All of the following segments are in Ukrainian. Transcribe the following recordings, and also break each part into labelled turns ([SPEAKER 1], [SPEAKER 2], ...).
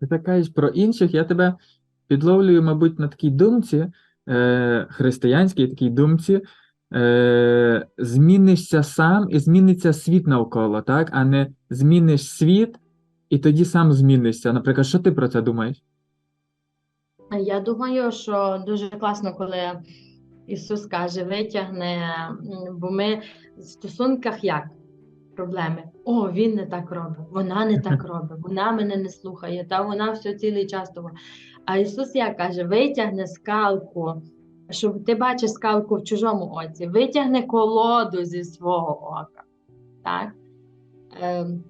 [SPEAKER 1] Ти так кажеш про інших, я тебе підловлюю, мабуть, на такій думці, е, християнській такій думці, е, змінишся сам і зміниться світ навколо, так? А не зміниш світ і тоді сам змінишся. Наприклад, що ти про це думаєш?
[SPEAKER 2] Я думаю, що дуже класно, коли Ісус каже, витягне, бо ми в стосунках як? Проблеми. О, він не так робить, вона не так робить, вона мене не слухає, та вона все цілий час того. А Ісус як каже, витягне скалку, щоб ти бачиш скалку в чужому оці, витягне колоду зі свого ока. Так? Ем,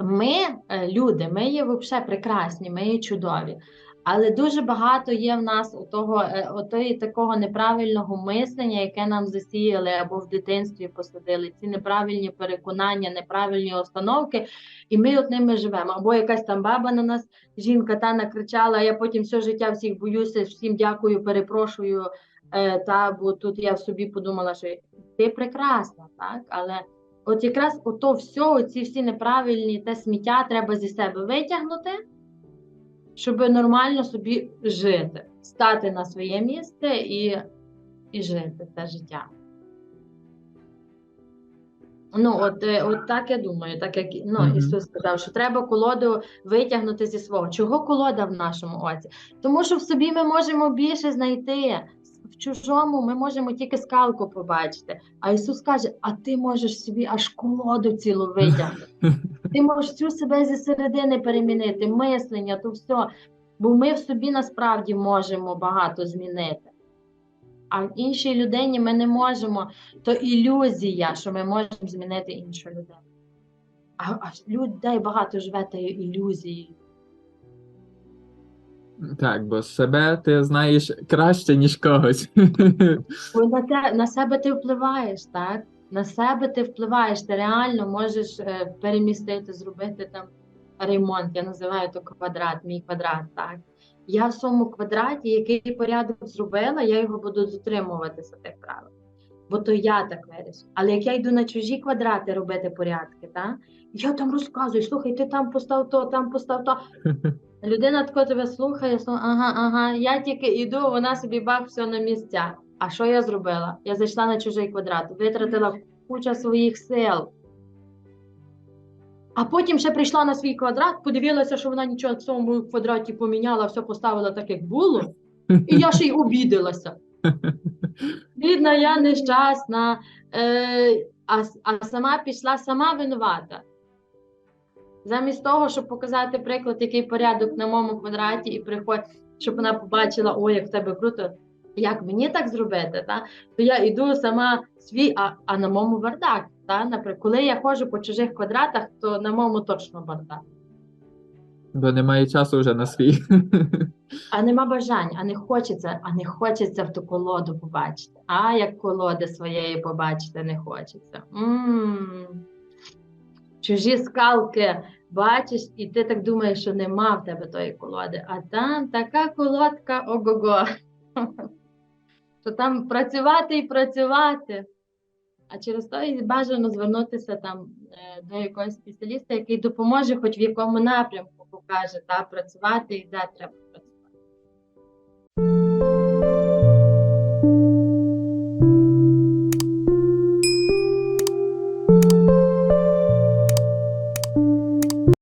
[SPEAKER 2] Ми, е, люди, ми є взагалі прекрасні, ми є чудові. Але дуже багато є в нас е, отої такого неправильного мислення, яке нам засіяли або в дитинстві посадили. Ці неправильні переконання, неправильні установки, і ми от ними живемо. Або якась там баба на нас, жінка та накричала, а я потім все життя всіх боюся, всім дякую, перепрошую. е, Та бо тут я в собі подумала, що ти прекрасна, так? Але от якраз ото все, оці всі неправильні те сміття треба зі себе витягнути щоб нормально собі жити, стати на своє місце і, і жити це життя. Ну, от, е, от так я думаю, так як ну,
[SPEAKER 1] Мгм.
[SPEAKER 2] Ісус сказав, що треба колоду витягнути зі свого. Чого колода в нашому оці? Тому що в собі ми можемо більше знайти. В чужому ми можемо тільки скалку побачити. А Ісус каже: а ти можеш собі аж колоду цілу витягнути. Ти можеш всю себе зі середини перемінити, мислення, то все. Бо ми в собі насправді можемо багато змінити. А в іншій людині ми не можемо. То ілюзія, що ми можемо змінити іншу людину. А, а людей багато живе тією ілюзією.
[SPEAKER 1] Так, бо себе ти знаєш краще, ніж когось.
[SPEAKER 2] Бо на, те, на себе ти впливаєш, так? На себе ти впливаєш, ти реально можеш е, перемістити, зробити там ремонт. Я називаю то квадрат, мій квадрат. так. Я в своєму квадраті, який порядок зробила, я його буду дотримуватися тих правил. Бо то я так вирішила. Але як я йду на чужі квадрати робити порядки, так? я там розказую, слухай, ти там постав то, там постав то. Людина тако слухає, слухає, ага, ага, я тільки йду, вона собі бах все на місця. А що я зробила? Я зайшла на чужий квадрат, витратила куча своїх сил. А потім ще прийшла на свій квадрат, подивилася, що вона нічого в цьому квадраті поміняла, все поставила так, як було, і я ще й обідалася. Бідна, я нещасна, е, а, а сама пішла, сама винувата. Замість того, щоб показати приклад, який порядок на моєму квадраті, і приходь, щоб вона побачила, ой, як в тебе круто, як мені так зробити, та? то я йду сама свій, а, а на моєму бардак. Та? Наприклад, коли я ходжу по чужих квадратах, то на моєму точно бардак.
[SPEAKER 1] Бо немає часу вже на свій.
[SPEAKER 2] А нема бажань, а не хочеться, а не хочеться в ту колоду побачити. А як колоди своєї побачити не хочеться. м Чужі скалки бачиш, і ти так думаєш, що нема в тебе тої колоди. А там така колодка ого-го. Що там працювати і працювати. А через і бажано звернутися там е, до якогось спеціаліста, який допоможе, хоч в якому напрямку покаже, та працювати і де треба.